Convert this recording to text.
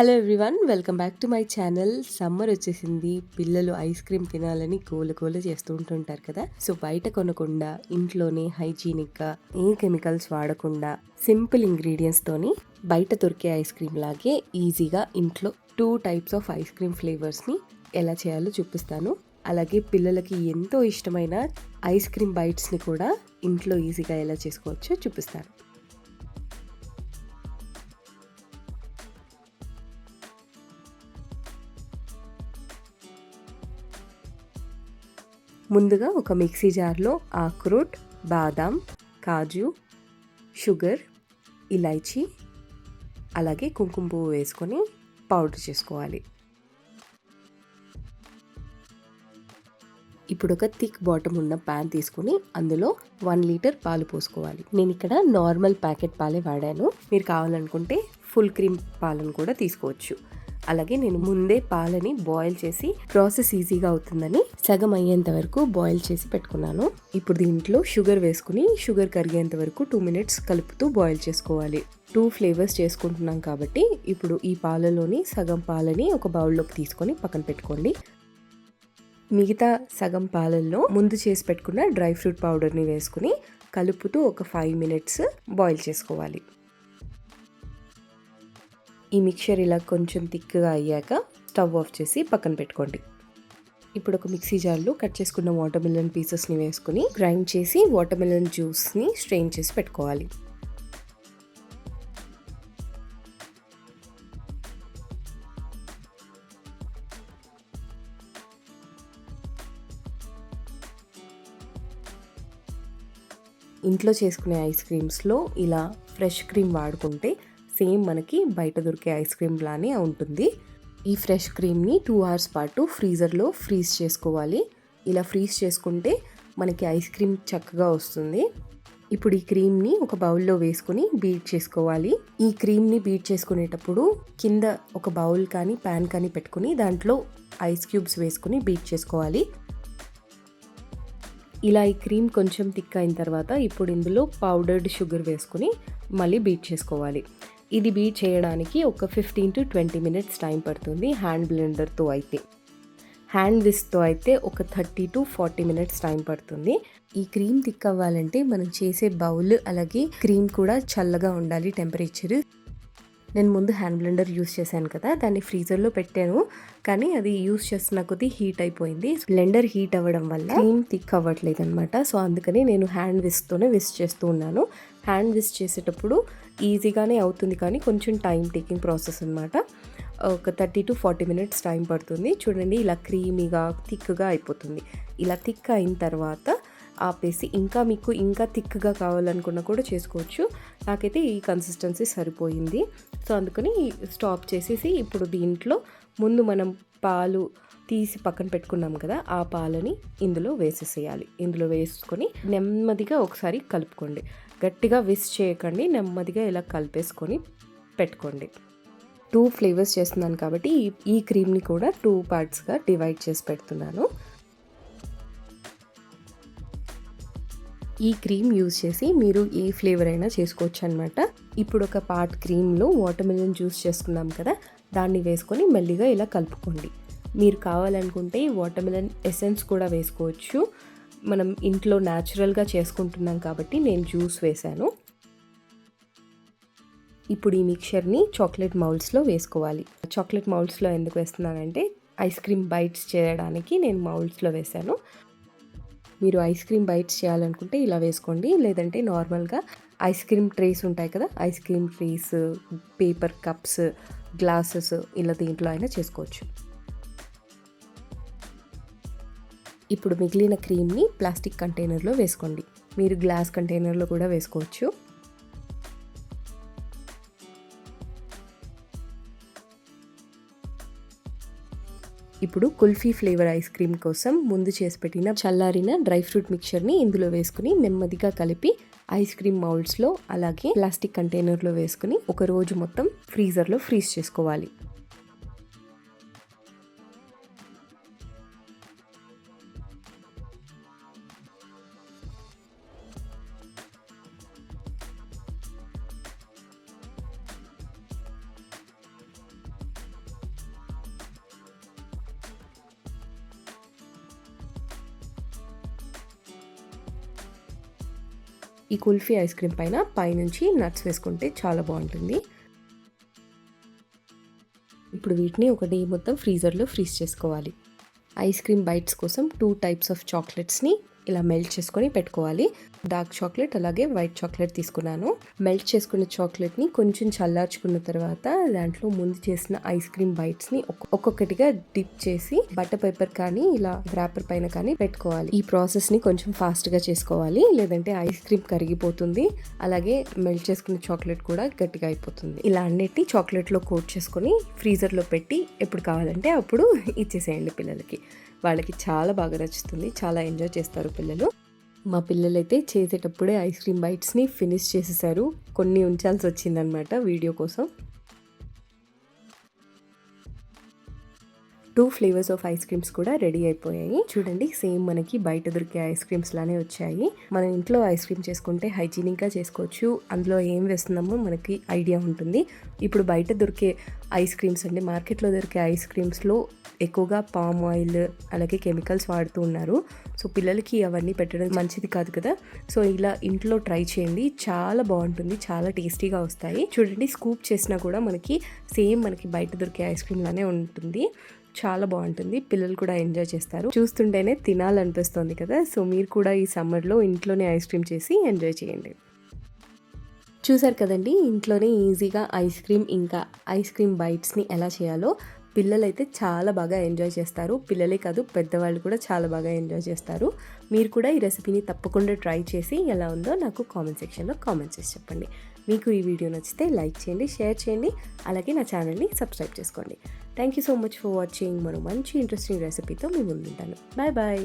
Hello everyone welcome back to my channel summer వచ్చేసింది. పిల్లలు ice cream తినాలని గోలు గోలు చేస్తూ ఉంటుంటారు కదా. సో బయట కొనకుండా ఇంట్లోనే హైజీనిక్గా ఏ కెమికల్స్ వాడకుండా సింపుల్ ఇంగ్రీడియంట్స్తోని బయట దొరికే ఐస్ క్రీమ్ లాగే ఈజీగా ఇంట్లో two types of ice cream ఫ్లేవర్స్ని ఎలా చేయాలో చూపిస్తాను. అలాగే పిల్లలకి ఎంతో ఇష్టమైన ఐస్ క్రీమ్ బైట్స్ని కూడా ఇంట్లో ఈజీగా ఎలా చేసుకోవచ్చో చూపిస్తాను. ముందుగా ఒక మిక్సీ జార్లో ఆక్రోట్ బాదాం కాజు షుగర్ ఇలైచి అలాగే కుంకుమ పువ్వు వేసుకొని పౌడర్ చేసుకోవాలి. ఇప్పుడు ఒక థిక్ బాటమ్ ఉన్న ప్యాన్ తీసుకుని అందులో వన్ లీటర్ పాలు పోసుకోవాలి. నేను ఇక్కడ నార్మల్ ప్యాకెట్ పాలే వాడాను. మీరు కావాలనుకుంటే ఫుల్ క్రీమ్ పాలను కూడా తీసుకోవచ్చు. అలాగే నేను ముందే పాలని బాయిల్ చేసి ప్రాసెస్ ఈజీగా అవుతుందని సగం అయ్యేంత వరకు బాయిల్ చేసి పెట్టుకున్నాను. ఇప్పుడు దీంట్లో షుగర్ వేసుకుని షుగర్ కరిగేంత వరకు టూ మినిట్స్ కలుపుతూ బాయిల్ చేసుకోవాలి. టూ ఫ్లేవర్స్ చేసుకుంటున్నాం కాబట్టి ఇప్పుడు ఈ పాలలోని సగం పాలని ఒక బౌల్లోకి తీసుకొని పక్కన పెట్టుకోండి. మిగతా సగం పాలల్లో ముందు చేసి పెట్టుకున్న డ్రై ఫ్రూట్ పౌడర్ని వేసుకుని కలుపుతూ ఒక ఫైవ్ మినిట్స్ బాయిల్ చేసుకోవాలి. ఈ మిక్చర్ ఇలా కొంచెం థిక్గా అయ్యాక స్టవ్ ఆఫ్ చేసి పక్కన పెట్టుకోండి. ఇప్పుడు ఒక మిక్సీ జార్లో కట్ చేసుకున్న వాటర్ మిలన్ పీసెస్ని వేసుకుని గ్రైండ్ చేసి వాటర్ మిలన్ జ్యూస్ని స్ట్రెయిన్ చేసి పెట్టుకోవాలి. ఇంట్లో చేసుకునే ఐస్ క్రీమ్స్లో ఇలా ఫ్రెష్ క్రీమ్ వాడుకుంటే సేమ్ మనకి బయట దొరికే ఐస్ క్రీమ్ లానే ఉంటుంది. ఈ ఫ్రెష్ క్రీమ్ని టూ అవర్స్ పాటు ఫ్రీజర్లో ఫ్రీజ్ చేసుకోవాలి. ఇలా ఫ్రీజ్ చేసుకుంటే మనకి ఐస్ క్రీమ్ చక్కగా వస్తుంది. ఇప్పుడు ఈ క్రీమ్ని ఒక బౌల్లో వేసుకుని బీట్ చేసుకోవాలి. ఈ క్రీమ్ని బీట్ చేసుకునేటప్పుడు కింద ఒక బౌల్ కానీ ప్యాన్ కానీ పెట్టుకుని దాంట్లో ఐస్ క్యూబ్స్ వేసుకుని బీట్ చేసుకోవాలి. ఇలా ఈ క్రీమ్ కొంచెం థిక్ అయిన తర్వాత ఇప్పుడు ఇందులో పౌడర్డ్ షుగర్ వేసుకుని మళ్ళీ బీట్ చేసుకోవాలి. ఇది బీట్ చేయడానికి ఒక fifteen to twenty minutes time పడుతుంది హ్యాండ్ బ్లెండర్తో అయితే. హ్యాండ్ విస్తో అయితే ఒక thirty to forty minutes time పడుతుంది. ఈ క్రీమ్ థిక్ అవ్వాలంటే మనం చేసే బౌల్ అలాగే క్రీమ్ కూడా చల్లగా ఉండాలి టెంపరేచర్. నేను ముందు హ్యాండ్ బ్లెండర్ యూస్ చేశాను కదా దాన్ని ఫ్రీజర్లో పెట్టాను. కానీ అది యూస్ చేస్తున్న కొద్దీ హీట్ అయిపోయింది. బ్లెండర్ హీట్ అవ్వడం వల్ల క్రీమ్ థిక్ అవ్వట్లేదు అనమాట సో అందుకని నేను హ్యాండ్ విస్తోనే విస్ చేస్తూ ఉన్నాను. హ్యాండ్ విస్ చేసేటప్పుడు ఈజీగానే అవుతుంది కానీ కొంచెం టైం టేకింగ్ ప్రాసెస్ అనమాట ఒక thirty to forty minutes time పడుతుంది. చూడండి ఇలా క్రీమీగా థిక్గా అయిపోతుంది. ఇలా థిక్ అయిన తర్వాత ఆపేసి ఇంకా మీకు ఇంకా థిక్గా కావాలనుకున్నా కూడా చేసుకోవచ్చు. నాకైతే ఈ కన్సిస్టెన్సీ సరిపోయింది. సో అందుకని స్టాప్ చేసేసి ఇప్పుడు దీంట్లో ముందు మనం పాలు తీసి పక్కన పెట్టుకున్నాం కదా ఆ పాలని ఇందులో వేసేసేయాలి. ఇందులో వేసుకొని నెమ్మదిగా ఒకసారి కలుపుకోండి. గట్టిగా విస్ చేయకండి నెమ్మదిగా ఇలా కలిపేసుకొని పెట్టుకోండి. టూ ఫ్లేవర్స్ చేస్తున్నాను కాబట్టి ఈ క్రీమ్ని కూడా టూ పార్ట్స్గా డివైడ్ చేసి పెడుతున్నాను. ఈ క్రీమ్ యూజ్ చేసి మీరు ఏ ఫ్లేవర్ అయినా చేసుకోవచ్చు అనమాట ఇప్పుడు ఒక పార్ట్ క్రీమ్లో వాటర్ మిలన్ జ్యూస్ చేసుకున్నాం కదా దాన్ని వేసుకొని మెల్లిగా ఇలా కలుపుకోండి. మీరు కావాలనుకుంటే వాటర్ మిలన్ ఎసెన్స్ కూడా వేసుకోవచ్చు. మనం ఇంట్లో న్యాచురల్గా చేసుకుంటున్నాం కాబట్టి నేను జ్యూస్ వేశాను. ఇప్పుడు ఈ మిక్చర్ని చాక్లెట్ మౌల్స్లో వేసుకోవాలి. చాక్లెట్ మౌల్స్లో ఎందుకు వేస్తున్నానంటే ఐస్ క్రీమ్ బైట్స్ చేయడానికి నేను మౌల్స్లో వేశాను. మీరు ఐస్ క్రీమ్ బైట్స్ చేయాలనుకుంటే ఇలా వేసుకోండి. లేదంటే నార్మల్గా ఐస్ క్రీమ్ ట్రేస్ ఉంటాయి కదా ice cream trays paper cups glasses ఇలా దీంట్లో అయినా చేసుకోవచ్చు. ఇప్పుడు మిగిలిన క్రీమ్ని ప్లాస్టిక్ కంటైనర్లో వేసుకోండి. మీరు గ్లాస్ కంటైనర్లో కూడా వేసుకోవచ్చు. ఇప్పుడు కుల్ఫీ ఫ్లేవర్ ఐస్ క్రీమ్ కోసం ముందు చేసి పెట్టిన చల్లారిన డ్రై ఫ్రూట్ మిక్చర్ని ఇందులో వేసుకుని నెమ్మదిగా కలిపి ఐస్ క్రీమ్ మౌల్డ్స్లో అలాగే ప్లాస్టిక్ కంటైనర్లో వేసుకుని ఒక రోజు మొత్తం ఫ్రీజర్లో ఫ్రీజ్ చేసుకోవాలి. ఈ కుల్ఫీ ఐస్ క్రీమ్ పైన పైనుంచి నట్స్ వేసుకుంటే చాలా బాగుంటుంది. ఇప్పుడు వీటిని ఒక డే మొత్తం ఫ్రీజర్లో ఫ్రీజ్ చేసుకోవాలి. ఐస్ క్రీమ్ బైట్స్ కోసం టూ టైప్స్ ఆఫ్ చాక్లెట్స్ని ఇలా మెల్ట్ చేసుకొని పెట్టుకోవాలి. డార్క్ చాక్లెట్ అలాగే వైట్ చాక్లెట్ తీసుకున్నాను. మెల్ట్ చేసుకున్న చాక్లెట్ని కొంచెం చల్లార్చుకున్న తర్వాత దాంట్లో ముందు చేసిన ఐస్ క్రీమ్ బైట్స్ని ఒక్కొక్కటిగా డిప్ చేసి బట్టర్ పేపర్ కానీ ఇలా ర్యాపర్ పైన కానీ పెట్టుకోవాలి. ఈ ప్రాసెస్ని కొంచెం ఫాస్ట్గా చేసుకోవాలి. లేదంటే ఐస్ క్రీమ్ కరిగిపోతుంది. అలాగే మెల్ట్ చేసుకున్న చాక్లెట్ కూడా గట్టిగా అయిపోతుంది. ఇలా అన్నిటి చాక్లెట్లో కోట్ చేసుకొని ఫ్రీజర్లో పెట్టి ఎప్పుడు కావాలంటే అప్పుడు ఇచ్చేసేయండి పిల్లలకి. వాళ్ళకి చాలా బాగా నచ్చుతుంది. చాలా ఎంజాయ్ చేస్తారు పిల్లలు. మా పిల్లలైతే చేసేటప్పుడే ఐస్ క్రీమ్ బైట్స్ని ఫినిష్ చేసేసారు. కొన్ని ఉంచాల్సి వచ్చిందనమాట వీడియో కోసం. Two flavours of ice creams కూడా రెడీ అయిపోయాయి. చూడండి సేమ్ మనకి బయట దొరికే ఐస్ క్రీమ్స్ లానే వచ్చాయి. మనం ఇంట్లో ఐస్ క్రీమ్ చేసుకుంటే హైజీనిక్గా చేసుకోవచ్చు. అందులో ఏం వేస్తున్నామో మనకి ఐడియా ఉంటుంది. ఇప్పుడు బయట దొరికే ఐస్ క్రీమ్స్ అంటే మార్కెట్లో దొరికే ఐస్ క్రీమ్స్లో ఎక్కువగా పామ్ ఆయిల్ అలాగే కెమికల్స్ వాడుతూ ఉన్నారు. సో పిల్లలకి అవన్నీ పెట్టడం మంచిది కాదు కదా. సో ఇలా ఇంట్లో ట్రై చేయండి. చాలా బాగుంటుంది. చాలా టేస్టీగా వస్తాయి. చూడండి స్కూప్ చేసినా కూడా మనకి సేమ్ మనకి బయట దొరికే ఐస్ క్రీమ్ లానే ఉంటుంది. చాలా బాగుంటుంది. పిల్లలు కూడా ఎంజాయ్ చేస్తారు. చూస్తుంటేనే తినాలనిపిస్తుంది కదా. సో మీరు కూడా ఈ సమ్మర్లో ఇంట్లోనే ఐస్ క్రీమ్ చేసి ఎంజాయ్ చేయండి. చూసారు కదండి ఇంట్లోనే ఈజీగా ఐస్ క్రీమ్ ఇంకా ఐస్ క్రీమ్ బైట్స్ని ఎలా చేయాలో పిల్లలైతే చాలా బాగా ఎంజాయ్ చేస్తారు. పిల్లలే కాదు పెద్దవాళ్ళు కూడా చాలా బాగా ఎంజాయ్ చేస్తారు. మీరు కూడా ఈ రెసిపీని తప్పకుండా ట్రై చేసి ఎలా ఉందో నాకు కామెంట్ సెక్షన్లో కామెంట్ చేసి చెప్పండి. మీకు ఈ వీడియో నచ్చితే లైక్ చేయండి షేర్ చేయండి అలాగే నా ఛానల్ని సబ్స్క్రైబ్ చేసుకోండి. Thank you so much for watching మరో మంచి ఇంట్రెస్టింగ్ రెసిపీతో మీ ముందుంటాను. Bye bye